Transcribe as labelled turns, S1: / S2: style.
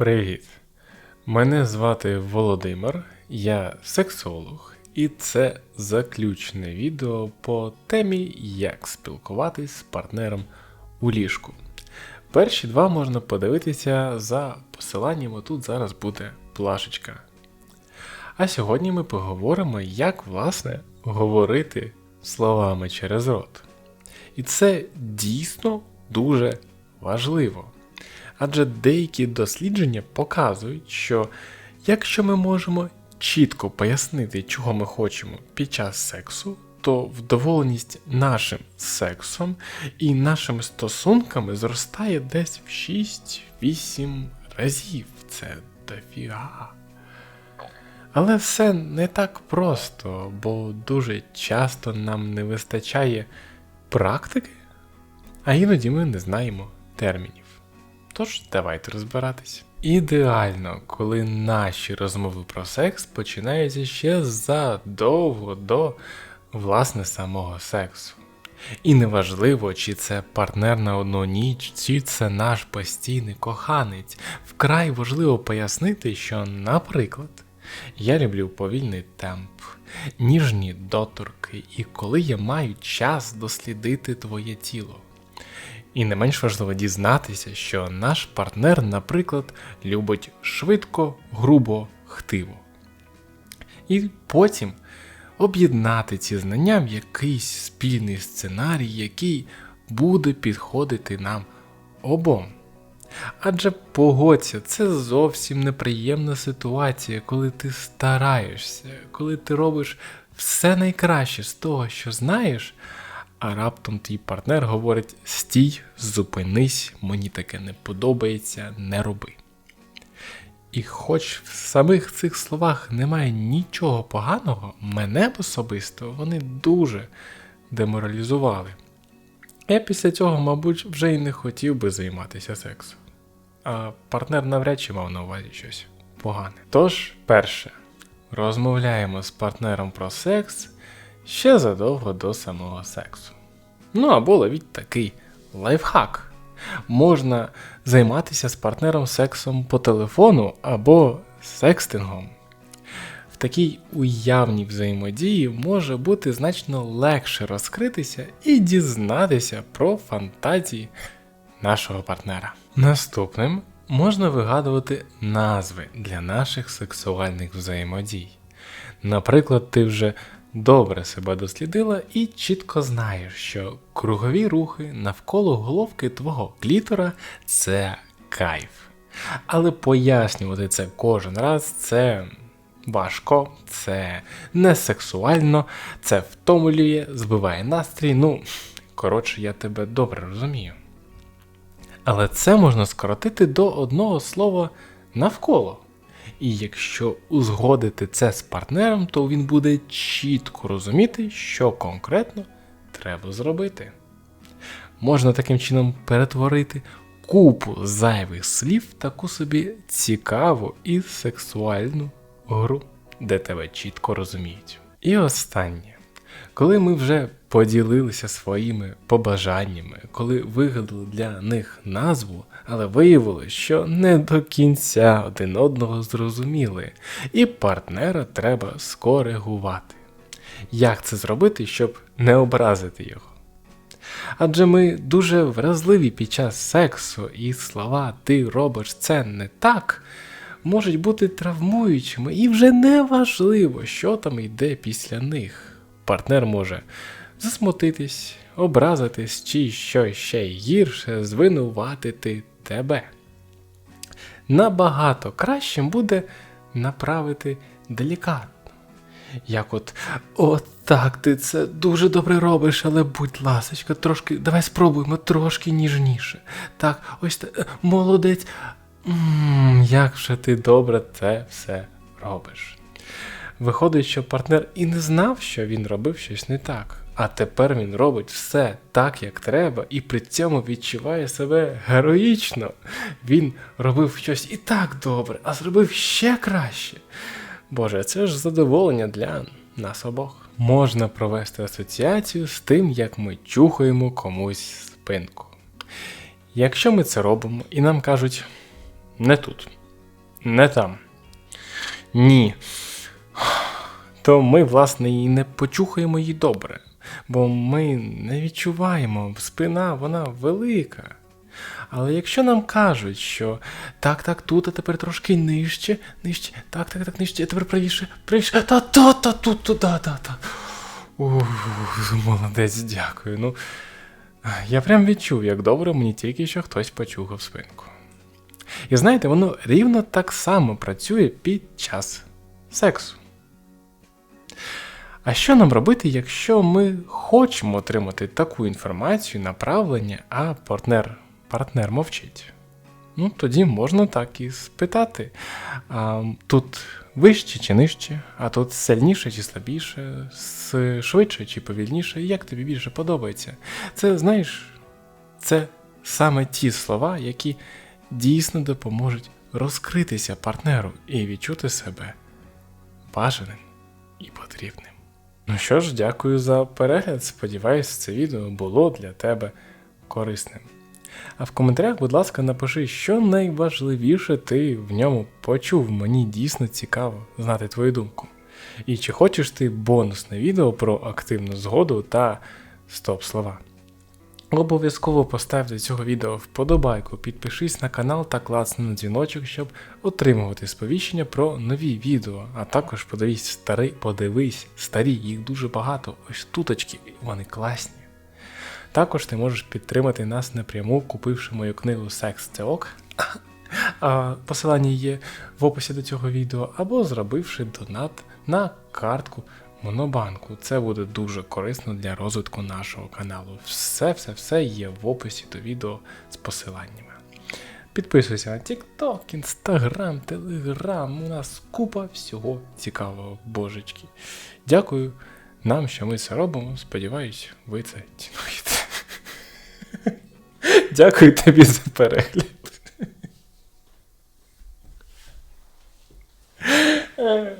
S1: Привіт! Мене звати Володимир, я сексолог, і це заключне відео по темі, як спілкуватись з партнером у ліжку. Перші два можна подивитися за посиланням, отут зараз буде плашечка. А сьогодні ми поговоримо, як власне говорити словами через рот. І це дійсно дуже важливо. Адже деякі дослідження показують, що якщо ми можемо чітко пояснити, чого ми хочемо під час сексу, то вдоволеність нашим сексом і нашими стосунками зростає десь в 6-8 разів. Це дофіга. Але все не так просто, бо дуже часто нам не вистачає практики, а іноді ми не знаємо термінів. Тож давайте розбиратись. Ідеально, коли наші розмови про секс починаються ще задовго до власне самого сексу. І неважливо, чи це партнер на одну ніч, чи це наш постійний коханець. Вкрай важливо пояснити, що, наприклад, я люблю повільний темп, ніжні доторки, і коли я маю час дослідити твоє тіло. І не менш важливо дізнатися, що наш партнер, наприклад, любить швидко, грубо, хтиво. І потім об'єднати ці знання в якийсь спільний сценарій, який буде підходити нам обом. Адже погодься, це зовсім неприємна ситуація, коли ти стараєшся, коли ти робиш все найкраще з того, що знаєш, а раптом твій партнер говорить: стій, зупинись, мені таке не подобається, не роби. І хоч в самих цих словах немає нічого поганого, мене особисто вони дуже деморалізували. Я після цього, мабуть, вже й не хотів би займатися сексом. А партнер навряд чи мав на увазі щось погане. Тож, перше, розмовляємо з партнером про секс ще задовго до самого сексу. Ну або ловіть такий лайфхак. Можна займатися з партнером сексом по телефону або секстингом. В такій уявній взаємодії може бути значно легше розкритися і дізнатися про фантазії нашого партнера. Наступним можна вигадувати назви для наших сексуальних взаємодій. Наприклад, ти вже добре себе дослідила і чітко знаєш, що кругові рухи навколо головки твого клітора це кайф. Але пояснювати це кожен раз це важко, це не сексуально, це втомлює, збиває настрій. Ну, коротше, я тебе добре розумію. Але це можна скоротити до одного слова навколо. І якщо узгодити це з партнером, то він буде чітко розуміти, що конкретно треба зробити. Можна таким чином перетворити купу зайвих слів в таку собі цікаву і сексуальну гру, де тебе чітко розуміють. І останнє. Коли ми вже поділилися своїми побажаннями, коли вигадали для них назву, але виявилось, що не до кінця один одного зрозуміли, і партнера треба скоригувати. Як це зробити, щоб не образити його? Адже ми дуже вразливі під час сексу, і слова ти робиш це не так, можуть бути травмуючими, і вже не важливо, що там йде після них партнер може засмутитись, образитись чи що ще гірше звинуватити тебе. Набагато кращим буде направити делікатно. Як от, от так, ти це дуже добре робиш, але будь ласочка, трошки, давай спробуємо трошки ніжніше. Так, ось так, молодець. М -м, як же ти добре це все робиш. Виходить, що партнер і не знав, що він робив щось не так. А тепер він робить все так, як треба, і при цьому відчуває себе героїчно. Він робив щось і так добре, а зробив ще краще. Боже, це ж задоволення для нас обох. Можна провести асоціацію з тим, як ми чухаємо комусь спинку. Якщо ми це робимо і нам кажуть не тут, Не там. Ні. То ми, власне, і не почухаємо її добре, бо ми не відчуваємо, спина вона велика. Але якщо нам кажуть, що так, так, тут, а тепер трошки нижче, нижче, так, так, так, нижче, а тепер правіше, правіше, та, та, та, тут, туди, та, та. Ух, молодець, дякую. Ну, я прям відчув, як добре мені тільки що хтось почухав спинку. І знаєте, воно рівно так само працює під час сексу. А що нам робити, якщо ми хочемо отримати таку інформацію, направлення, а партнер, партнер мовчить? Ну, тоді можна так і спитати. А, тут вище чи нижче, а тут сильніше чи слабіше, швидше чи повільніше, як тобі більше подобається. Це, знаєш, це саме ті слова, які дійсно допоможуть розкритися партнеру і відчути себе бажаним і потрібним. Ну що ж, дякую за перегляд. Сподіваюсь, це відео було для тебе корисним. А в коментарях, будь ласка, напиши, що найважливіше ти в ньому почув. Мені дійсно цікаво знати твою думку. І чи хочеш ти бонусне відео про активну згоду та стоп-слова. Обов'язково постав до цього відео вподобайку, підпишись на канал та клацни на дзвіночок, щоб отримувати сповіщення про нові відео. А також подивись старий, подивись старі, їх дуже багато. Ось туточки, вони класні. Також ти можеш підтримати нас напряму, купивши мою книгу Секс це ок. Посилання є в описі до цього відео, або зробивши донат на картку Монобанку. Це буде дуже корисно для розвитку нашого каналу. Все, все, все є в описі до відео з посиланнями. Підписуйся на TikTok, Instagram, Telegram. У нас купа всього цікавого, божечки. Дякую нам, що ми це робимо. Сподіваюсь, ви це цінуєте. Дякую тобі за перегляд. Да.